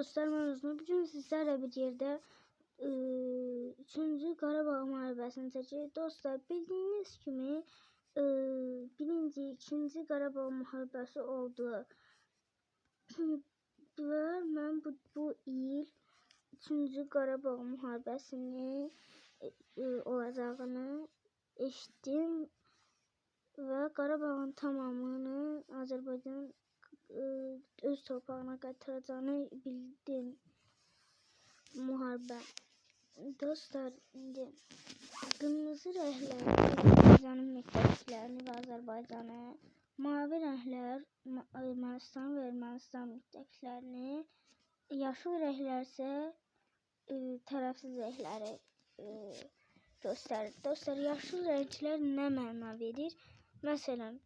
Bu gün sizlərlə bir yerdə e, 3-cü Qarabağ müharibəsini çəkirik. Dostlar, bildiyiniz kimi e, birinci, ikinci Qarabağ müharibəsi oldu. Və mən bu, bu il 3-cü Qarabağ müharibəsini e, olacağını eşitdim və Qarabağın tamamını Azərbaycan öz torpağına qaytaracağını bildim müharibə. Dostlar, indi qırmızı rənglər Azərbaycanın müttəfiqlərini və Azərbaycanı, mavi rənglər Ermənistan və Ermənistan müttəfiqlərini, yaşıl rənglər isə e, tərəfsiz rəngləri e, göstərir. Dostlar, yaşıl rənglər nə məna verir? Məsələn,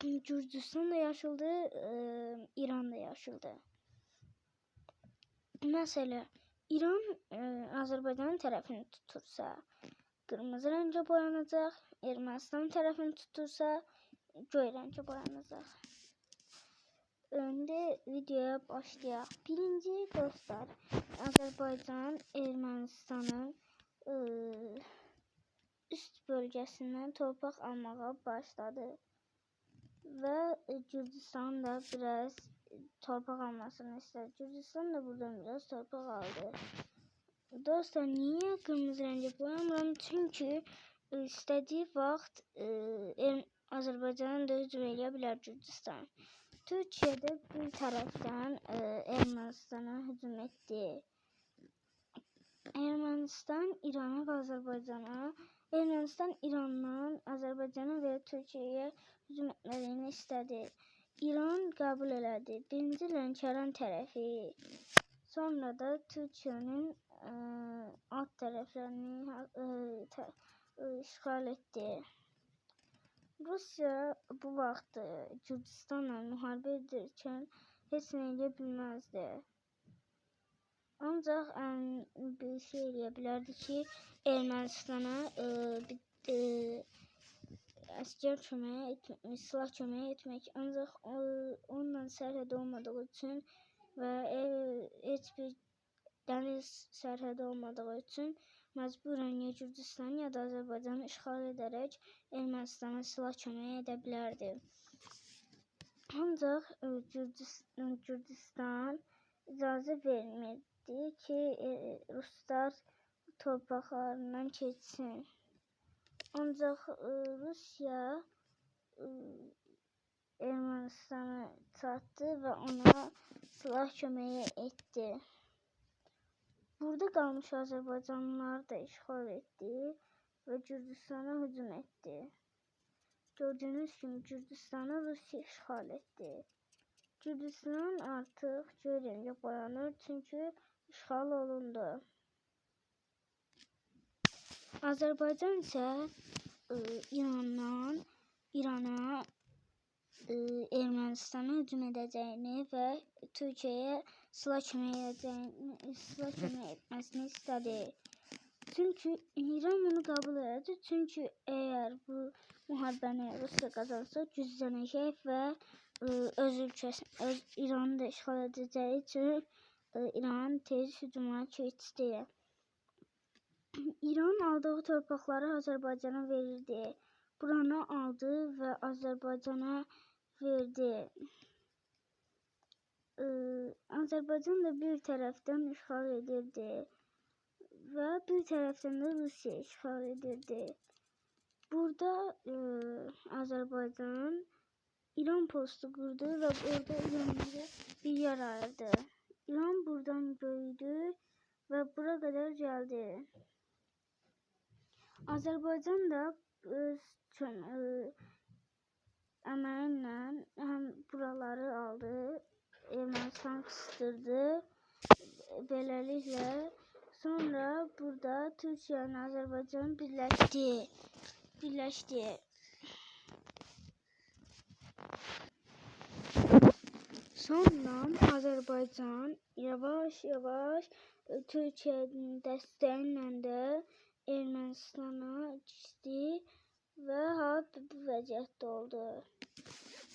Gürcüstan da yaşıldır, e, İran da yaşıldır. Mesela İran e, Azerbaycan'ın tərəfini tutursa qırmızı rəngə boyanacaq, Ermənistan tərəfini tutursa göy rəngə boyanacaq. Öndə videoya başlayaq. Birinci dostlar, Azərbaycan Ermənistanın e, üst bölgəsindən torpaq almağa başladı. Və e, Gürcüstan da biraz torpaq almasını istedi. Gürcüstan da buradan biraz torpaq aldı. Dostlar niye kırmızı renge boyamıyorum? Çünkü e, istediği vaxt e, Azərbaycanın da hücum eləyə bilər Gürcüstan. Türkiye de bir taraftan e, Ermenistan'a hücum etti. Ermənistan İrana və Azərbaycana, Ermənistan İrandan Azərbaycana və Türkiyəyə hücum etmələrini istədi. İran qəbul elədi. Birinci Lənkəran tərəfi, sonra da Türkiyənin ə, alt tərəflərini ə, tə, ə, işğal etdi. Rusiya bu vaxt ə, Gürcüstanla müharibə edirkən heç nə edə. Ancaq ən bir şey eləyə ki, Ermənistana ə, bir silah köməyi etmək. Ancaq o, onunla sərhəd olmadığı üçün və e, heç bir dəniz sərhədi olmadığı üçün məcburən ya Gürcüstan ya da Azərbaycanı işğal edərək Ermənistana silah köməyi edə bilərdi. Ancaq e, Gürcüstan, Gürcüstan icazə vermirdi ki, e, Ruslar torpaqlarından keçsin. Ancaq e, Rusiya e, Ermənistanı çatdı və ona silah köməyi etdi. Burada qalmış Azərbaycanlılar da işğal etdi və Gürcüstana hücum etdi. Gördüyünüz kimi Gürcüstanı Rusiya işğal etdi. Gürcüstan artıq rəngə boyanır çünki işğal olundu. Azərbaycan isə e, İrandan İrana e, Ermənistana hücum edəcəyini və Türkiyəyə silah kömək edəcəyini, silah kömək etməsini istədi. Çünki İran bunu qəbul elədi. Çünki əgər bu müharibəni Rusiya qazansa güclənəcək və e, öz ölkəsi, öz İranı da işğal edəcəyi üçün e, İran tez hücuma keçdi. İran aldığı torpaqları Azərbaycana verirdi. Buranı aldı və Azərbaycana verdi. Ee, Azərbaycan da bir tərəfdən işğal edirdi və bir tərəfdən də Rusiya işğal edirdi. Burada e, Azərbaycan İran postu qurdu və orada İranları bir yer ayırdı. İran buradan böyüdü və bura qədər gəldi. Azərbaycan da çön, e, əməyinlə həm buraları aldı, Ermənistan qısdırdı. Beləliklə sonra burada Türkiyə ilə Azərbaycan birləşdi. Birləşdi. Sonra Azərbaycan yavaş-yavaş e, Türkiyənin dəstəyi ilə də Ermənistana keçdi və hal bu vəziyyətdə oldu.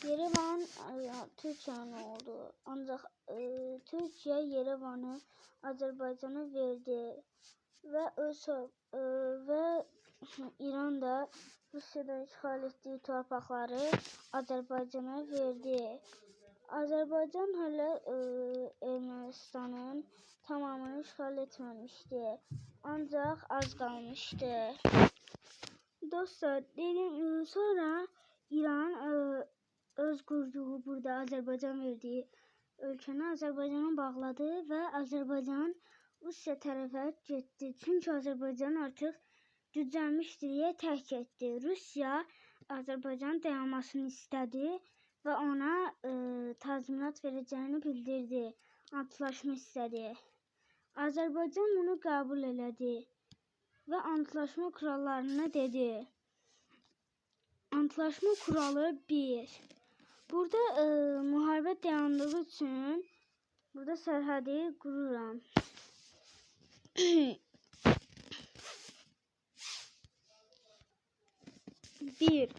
Yerevan e, Türkiye'nin oldu. Ancak e, Türkiye Yerevan'ı Azerbaycan'a verdi ve ÖSO e, ve İran da Rusya'dan işgal ettiği torpaqları Azerbaycan'a verdi. Azerbaycan hala e, Ermənistanın tamamını işgal etmemişti. Ancak az kalmıştı. Dostlar dedim e, sonra İran e, öz kurduğu burada Azerbaycan verdiği ülkeni Azerbaycan'a bağladı ve Azerbaycan Rusya tərəfə getdi. Çünki Azərbaycan artıq güclənmişdi deyə tərk etdi. Rusiya Azərbaycan dayanmasını istədi və ona e, tazminat verəcəyini bildirdi. Antlaşma istədi. Azərbaycan bunu qəbul elədi və antlaşma kurallarını dedi. Antlaşma kuralı 1. Burada e, müharibə dayandığı üçün burada sərhədi qururam. Bir,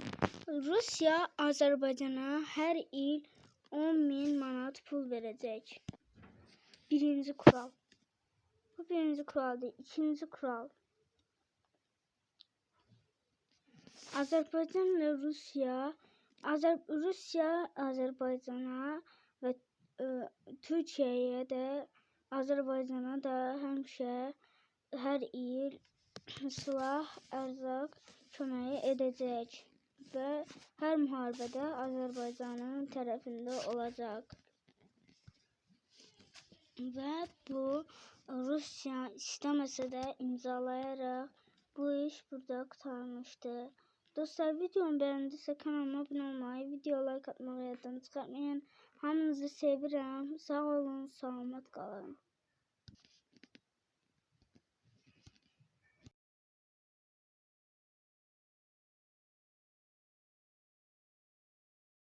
Rusya Azerbaycan'a her il 10 bin manat pul verecek. Birinci kural. Bu birinci kural. İkinci kural. Azerbaycan ile Rusya Azer Rusya Azerbaycan'a ve e, Türkiye'ye de Azerbaycan'a da həmişə hər il silah, ərzaq köməyi edəcək və hər müharibədə Azərbaycanın tərəfində olacaq. Və bu Rusya istəməsə də imzalayaraq bu iş burada qurtarmışdı. Dostlar videomu beğendiyse kanalıma abone olmayı, video like atmayı yaddan çıkartmayın. Hamınızı sevirəm. Sağ olun, salamat qalın.